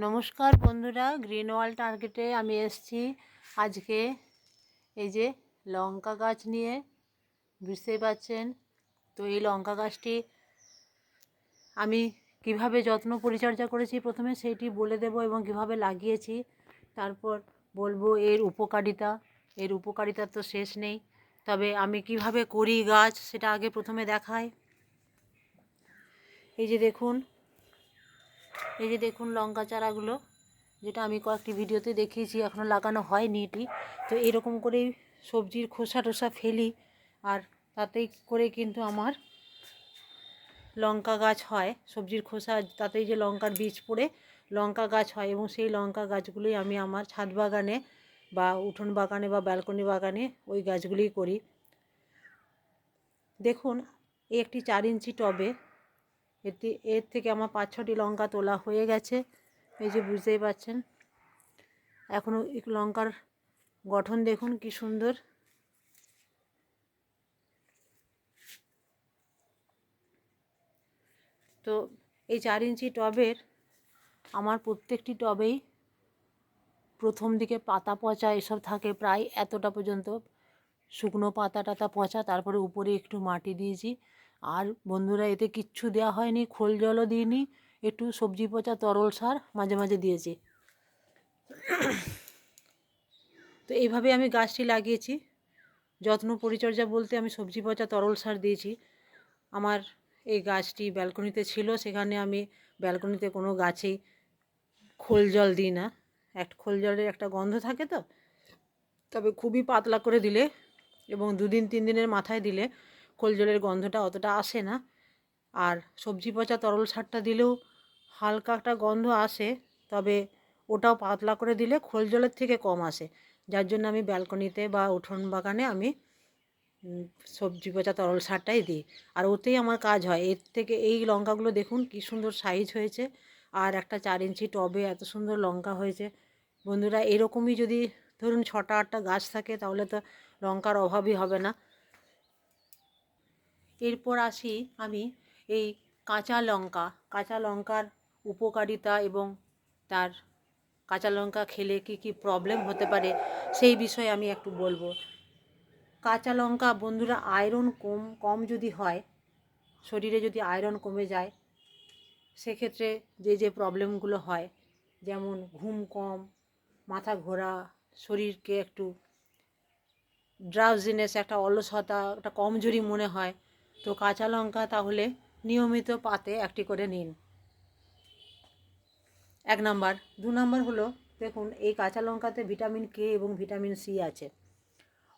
নমস্কার বন্ধুরা গ্রিন ওয়াল টার্গেটে আমি এসছি আজকে। এই যে লঙ্কা গাছ নিয়ে বুঝতেই পারছেন। তো এই লঙ্কা গাছটি আমি কীভাবে যত্ন পরিচর্যা করেছি প্রথমে সেইটি বলে দেব এবং কীভাবে লাগিয়েছি। তারপর বলব এর উপকারিতা। এর উপকারিতা তো শেষ নেই। তবে আমি কীভাবে করি গাছ সেটা আগে প্রথমে দেখাই। এই যে দেখুন এই যে দেখুন লঙ্কা চারাগুলো, যেটা আমি কয়েকটি ভিডিওতে দেখিয়েছি এখনও লাগানো হয়নি এটি। তো এরকম করেই সবজির খোসা টোসা ফেলি, আর তাতেই করে কিন্তু আমার লঙ্কা গাছ হয়, সবজির খোসা, তাতেই যে লঙ্কার বীজ পড়ে, লঙ্কা গাছ হয়, এবং সেই লঙ্কা গাছগুলোই আমি আমার ছাদ বাগানে বা উঠোন বাগানে বা ব্যালকনি বাগানে ওই গাছগুলিই করি। দেখুন, এই একটি চার ইঞ্চি টবে এটি এর থেকে আমার পাঁচ ছটি লঙ্কা তোলা হয়ে গেছে। এই যে বুঝতেই পারছেন। এখনও লঙ্কার গঠন দেখুন কি সুন্দর। তো এই চার ইঞ্চি টবের আমার প্রত্যেকটি টবেই প্রথম দিকে পাতা পচা এসব থাকে। প্রায় এতটা পর্যন্ত শুকনো পাতা টাতা পচা, তারপরে উপরে একটু মাটি দিয়েছি। আর বন্ধুরা, এতে কিচ্ছু দেওয়া হয়নি, খোল জলও দিইনি, একটু সবজি পচা, তরল সার মাঝে মাঝে দিয়েছি। তো এইভাবে আমি গাছটি লাগিয়েছি। যত্ন পরিচর্যা বলতে আমি সবজি পচা, তরল সার দিয়েছি। আমার এই গাছটি ব্যালকনিতে ছিল, সেখানে আমি ব্যালকনিতে কোনো গাছেই খোল জল দিই না। এক খোল জলের একটা গন্ধ থাকে তো, তবে খুবই পাতলা করে দিলে এবং দুদিন, তিন দিনের মাথায় দিলে খোল জলের গন্ধটা অতটা আসে না। আর সবজি পচা তরল সারটা দিলেও হালকা একটা গন্ধ আসে, তবে ওটাও পাতলা করে দিলে খোল জলের থেকে কম আসে। যার জন্য আমি ব্যালকনিতে বা উঠোন বাগানে আমি সবজি পচা তরল সারটাই দিই। আর ওতেই আমার কাজ হয়। এর থেকে এই লঙ্কাগুলো দেখুন কি সুন্দর সাইজ হয়েছে। আর একটা চার ইঞ্চি টবে এত সুন্দর লঙ্কা হয়েছে। বন্ধুরা, এরকমই যদি ধরুন ছটা আটটা গাছ থাকে, তাহলে তো লঙ্কার অভাবই হবে না। এরপর আসি আমি এই কাঁচা লঙ্কা। কাঁচা লঙ্কার উপকারিতা এবং তার কাঁচা লঙ্কা খেলে কি কি প্রবলেম হতে পারে সেই বিষয়ে আমি একটু বলব। কাঁচা লঙ্কা বন্ধুরা আয়রন কম কম যদি হয়, শরীরে যদি আয়রন কমে যায়, সেক্ষেত্রে যে যে প্রবলেমগুলো হয়, যেমন ঘুম কম, মাথা ঘোরা, শরীরকে একটু ড্রাউজিনেস একটা অলসতা, একটা কমজোরি মনে হয় তো কাঁচা লঙ্কা তাহলে নিয়মিত পাতে একটি করে নিন। এক নাম্বার। দু নাম্বার হলো, দেখুন, এই কাঁচা লঙ্কাতে ভিটামিন কে এবং ভিটামিন সি আছে।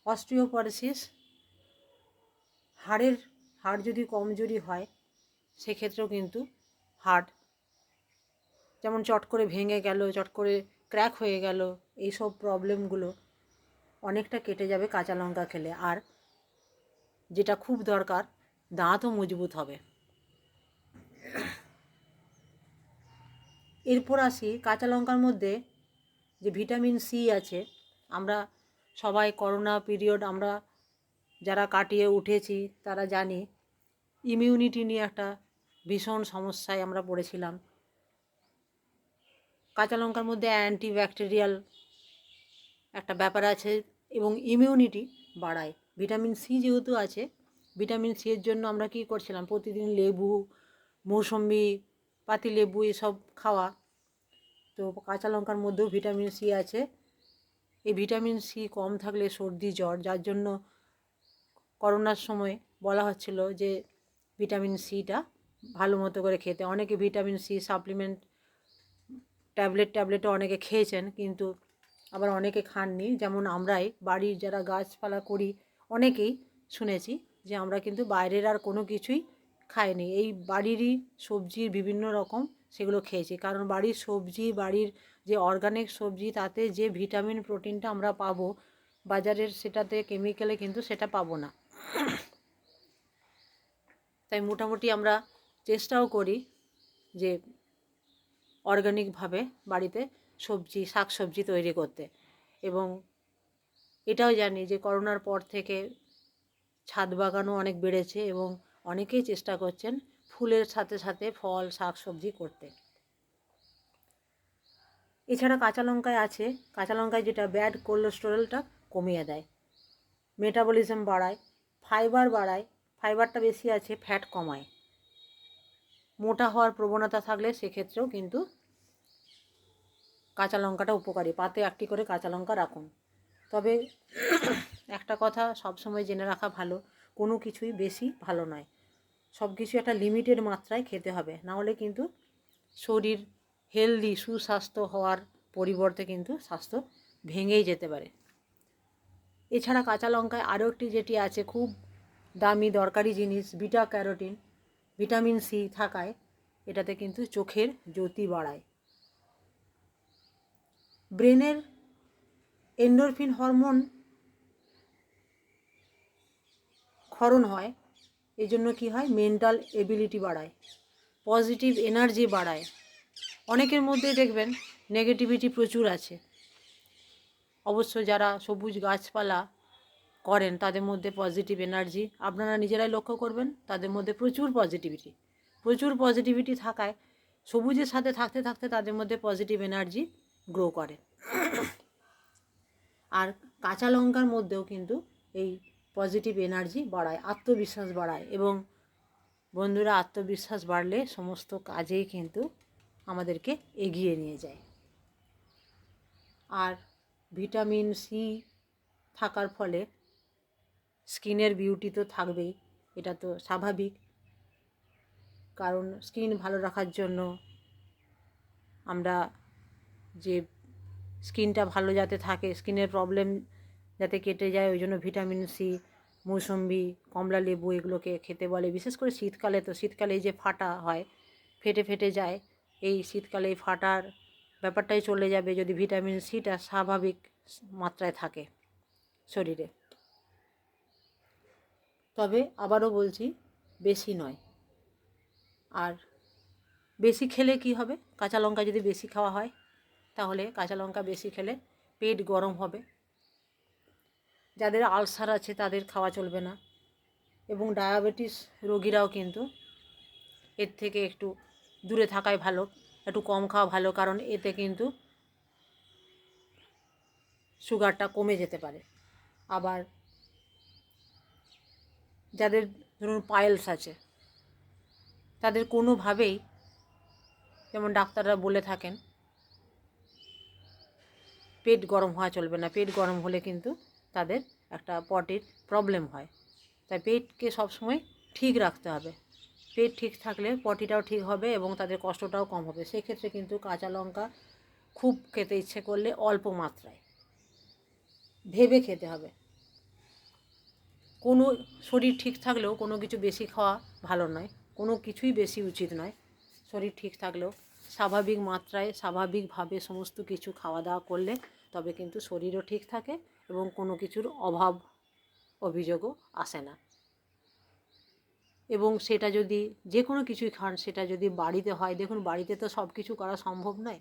অস্ট্রিওপরোসিস হাড়ের হাড় যদি কমজোরি হয়, সেক্ষেত্রেও কিন্তু হাড় যেমন চট করে ভেঙে গেল, চট করে ক্র্যাক হয়ে গেল, এইসব প্রবলেমগুলো অনেকটা কেটে যাবে কাঁচা লঙ্কা খেলে। আর যেটা খুব দরকার দাঁতও মজবুত হবে। এরপর আসি কাঁচা লঙ্কার মধ্যে যে ভিটামিন সি আছে। আমরা সবাই করোনা পিরিয়ড আমরা যারা কাটিয়ে উঠেছি তারা জানি ইমিউনিটি নিয়ে একটা ভীষণ সমস্যায় আমরা পড়েছিলাম। কাঁচা লঙ্কার মধ্যে অ্যান্টিব্যাকটেরিয়াল একটা ব্যাপার আছে এবং ইমিউনিটি বাড়ায়। ভিটামিন সি যেহেতু আছে ভিটামিন সি এর জন্য আমরা কী করছিলাম? প্রতিদিন লেবু, মৌসম্বি, পাতি লেবু এসব খাওয়া। তো কাঁচা লঙ্কার মধ্যেও ভিটামিন সি আছে। এই ভিটামিন সি কম থাকলে সর্দি, জ্বর, যার জন্য করোনার সময় বলা হচ্ছিল যে ভিটামিন সিটা ভালো মতো করে খেতে। অনেকে ভিটামিন সি সাপ্লিমেন্ট ট্যাবলেট, ট্যাবলেটও অনেকে খেয়েছেন, কিন্তু আবার অনেকে খাননি। যেমন আমরাই, বাড়ির যারা গাছপালা করি, অনেকেই শুনেছি যে আমরা কিন্তু বাইরের আর কোনো কিছুই খাইনি। এই বাড়িরই সবজির বিভিন্ন রকম সেগুলো খেয়েছি। কারণ বাড়ির সবজি, বাড়ির যে অর্গানিক সবজি, তাতে যে ভিটামিন প্রোটিনটা আমরা পাবো, বাজারের সেটাতে কেমিক্যালে কিন্তু সেটা পাবো না। তাই মোটামুটি আমরা চেষ্টাও করি যে অর্গানিকভাবে বাড়িতে সবজি শাক সবজি তৈরি করতে। এবং এটাও জানি যে করোনার পর থেকে ছাদ বাগানও অনেক বেড়েছে এবং অনেকেই চেষ্টা করছেন ফুলের সাথে সাথে ফল শাক সবজি করতে। এছাড়া কাঁচা লঙ্কায় আছে, কাঁচা লঙ্কায় যেটা ব্যাড কোলেস্টেরলটা কমিয়ে দেয়। মেটাবলিজম বাড়ায় ফাইবার বাড়ায় ফাইবারটা বেশি আছে ফ্যাট কমায়। মোটা হওয়ার প্রবণতা থাকলে সেক্ষেত্রেও কিন্তু কাঁচা লঙ্কাটা উপকারী। পাতে একটি করে কাঁচা লঙ্কা রাখুন। তবে একটা কথা সবসময় জেনে রাখা ভালো, কোনো কিছুই বেশি ভালো নয়। সব কিছু একটা লিমিটেড মাত্রায় খেতে হবে, না হলে কিন্তু শরীর হেলদি সুস্বাস্থ্য হওয়ার পরিবর্তে কিন্তু স্বাস্থ্য ভেঙেই যেতে পারে। এছাড়া কাঁচা লঙ্কায় আরও একটি যেটি আছে, খুব দামি দরকারি জিনিস, বিটা ক্যারোটিন, ভিটামিন সি থাকায় এটাতে কিন্তু চোখের জ্যোতি বাড়ায়। ব্রেনের এন্ডোরফিন হরমোন ক্ষরণ হয়, এই জন্য কী হয়? মেন্টাল এবিলিটি বাড়ায় পজিটিভ এনার্জি বাড়ায়। অনেকের মধ্যে দেখবেন নেগেটিভিটি প্রচুর আছে। অবশ্য যারা সবুজ গাছপালা করেন, তাদের মধ্যে পজিটিভ এনার্জি আপনারা নিজেরাই লক্ষ্য করবেন, তাদের মধ্যে প্রচুর পজিটিভিটি প্রচুর পজিটিভিটি থাকায় সবুজের সাথে থাকতে থাকতে তাদের মধ্যে পজিটিভ এনার্জি গ্রো করে। আর কাঁচা লঙ্কার মধ্যেও কিন্তু এই পজিটিভ এনার্জি বাড়ায়, আত্মবিশ্বাস বাড়ায় এবং বন্ধুরা, আত্মবিশ্বাস বাড়লে সমস্ত কাজেই কিন্তু আমাদেরকে এগিয়ে নিয়ে যায়। আর ভিটামিন সি থাকার ফলে স্কিনের বিউটি তো থাকবেই, এটা তো স্বাভাবিক। কারণ স্কিন ভালো রাখার জন্য আমরা যে স্কিনটা ভালো যাতে থাকে, স্কিনের প্রবলেম যাতে কেটে যায়, ওই জন্য ভিটামিন সি, মৌসম্বি, কমলা লেবু এগুলোকে খেতে বলে। বিশেষ করে শীতকালে তো, শীতকালে যে ফাটা হয়, ফেটে ফেটে যায়, এই শীতকালে এই ফাটার ব্যাপারটাই চলে যাবে যদি ভিটামিন সিটা স্বাভাবিক মাত্রায় থাকে শরীরে। তবে আবারও বলছি, বেশি নয়। আর বেশি খেলে কি হবে? কাঁচা লঙ্কা যদি বেশি খাওয়া হয় তাহলে কাঁচা লঙ্কা বেশি খেলে পেট গরম হবে। যাদের আলসার আছে তাদের খাওয়া চলবে না এবং ডায়াবেটিস রোগীরাও কিন্তু এর থেকে একটু দূরে থাকাই ভালো, একটু কম খাওয়া ভালো, কারণ এতে কিন্তু সুগারটা কমে যেতে পারে। আবার যাদের ধরুন পায়েলস আছে, তাদের কোনোভাবেই যেমন ডাক্তাররা বলে থাকেন পেট গরম হওয়া চলবে না। পেট গরম হলে কিন্তু তাদের একটা পটির প্রবলেম হয়। তাই পেটকে সবসময় ঠিক রাখতে হবে। পেট ঠিক থাকলে পটিটাও ঠিক হবে এবং তাদের কষ্টটাও কম হবে। সেক্ষেত্রে কিন্তু কাঁচা লঙ্কা খুব খেতে ইচ্ছে করলে অল্প মাত্রায় ভেবে খেতে হবে। কোনো শরীর ঠিক থাকলেও কোনো কিছু বেশি খাওয়া ভালো নয়। কোনো কিছুই বেশি উচিত নয়। শরীর ঠিক থাকলেও স্বাভাবিক মাত্রায় স্বাভাবিকভাবে সমস্ত কিছু খাওয়া দাওয়া করলে তবে কিন্তু শরীরও ঠিক থাকে এবং কোনো কিছুর অভাব অভিযোগও আসে না। এবং সেটা যদি যে কোনো কিছুই খান, সেটা যদি বাড়িতে হয়, দেখুন বাড়িতে তো সব কিছু করা সম্ভব নয়।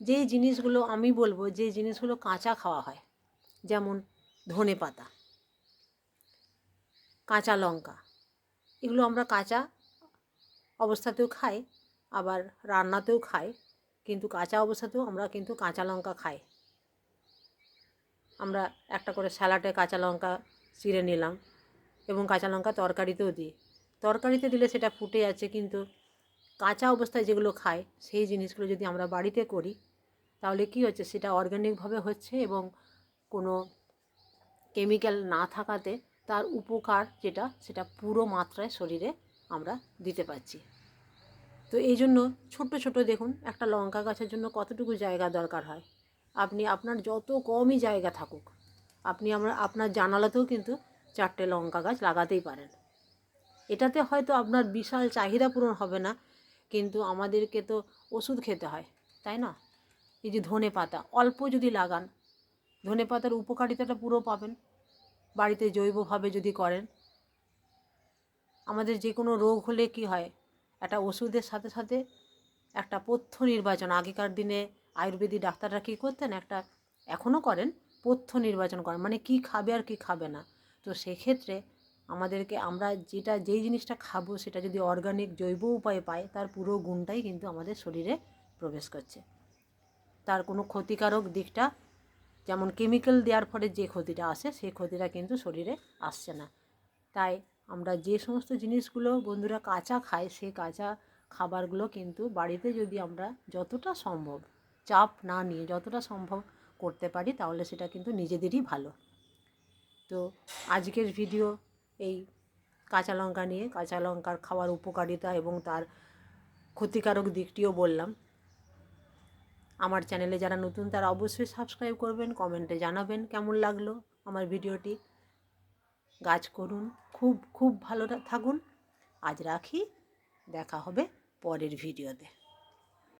যেই জিনিসগুলো আমি বলব, যে জিনিসগুলো কাঁচা খাওয়া হয়, যেমন ধনে পাতা, কাঁচা লঙ্কা, এগুলো আমরা কাঁচা অবস্থাতেও খাই আবার রান্নাতেও খাই কিন্তু কাঁচা অবস্থাতেও আমরা কিন্তু কাঁচা লঙ্কা খাই। আমরা একটা করে স্যালাডে কাঁচা লঙ্কা চিড়ে নিলাম এবং কাঁচা লঙ্কা তরকারিতেও দিই। তরকারিতে দিলে সেটা ফুটে যাচ্ছে কিন্তু কাঁচা অবস্থায় যেগুলো খায় সেই জিনিসগুলো যদি আমরা বাড়িতে করি, তাহলে কি হচ্ছে? সেটা অর্গ্যানিকভাবে হচ্ছে এবং কোনো কেমিক্যাল না থাকাতে তার উপকার যেটা, সেটা পুরো মাত্রায় শরীরে আমরা দিতে পারছি। তো এই জন্য ছোট্ট ছোট দেখুন, একটা লঙ্কা গাছের জন্য কতটুকু জায়গা দরকার হয়। আপনি আপনার যত কমই জায়গা থাকুক, আপনি আমরা আপনার জানালাতেও কিন্তু চারটে লঙ্কা গাছ লাগাতেই পারেন। এটাতে হয়তো আপনার বিশাল চাহিদা পূরণ হবে না, কিন্তু আমাদেরকে তো ওষুধ খেতে হয়, তাই না? এই যে ধনে পাতা, অল্প যদি লাগান, ধনে পাতার উপকারিতাটা পুরো পাবেন। বাড়িতে জৈবভাবে যদি করেন, আমাদের যে কোনো রোগ হলে কি হয় একটা ওষুধের সাথে সাথে একটা পথ্য নির্বাচন। আগেকার দিনে আয়ুর্বেদিক ডাক্তাররা কী করতেন? একটা এখনও করেন, পথ্য নির্বাচন করেন। মানে কি খাবে আর কি খাবে না। তো সেক্ষেত্রে আমাদেরকে আমরা যেটা, যেই জিনিসটা খাব সেটা যদি অর্গানিক জৈব উপায়ে পাই, তার পুরো গুণটাই কিন্তু আমাদের শরীরে প্রবেশ করছে। তার কোনো ক্ষতিকারক দিকটা, যেমন কেমিক্যাল দেওয়ার ফলে যে ক্ষতিটা আসে সেই ক্ষতিটা কিন্তু শরীরে আসছে না। তাই আমরা যে সমস্ত জিনিসগুলো বন্ধুরা কাঁচা খাই সেই কাঁচা খাবারগুলো কিন্তু বাড়িতে যদি আমরা যতটা সম্ভব চাপ না নিয়ে যতটা সম্ভব করতে পারি, তাহলে সেটা কিন্তু নিজেদেরই ভালো। তো আজকের ভিডিও এই কাঁচা লঙ্কা নিয়ে, কাঁচা লঙ্কার খাওয়ার উপকারিতা এবং তার ক্ষতিকারক দিকটিও বললাম। আমার চ্যানেলে যারা নতুন, তারা অবশ্যই সাবস্ক্রাইব করবেন কমেন্টে জানাবেন কেমন লাগল আমার ভিডিওটি গাছ করুন। খুব খুব ভালো থাকুন। আজ রাখি। দেখা হবে পরের ভিডিওতে।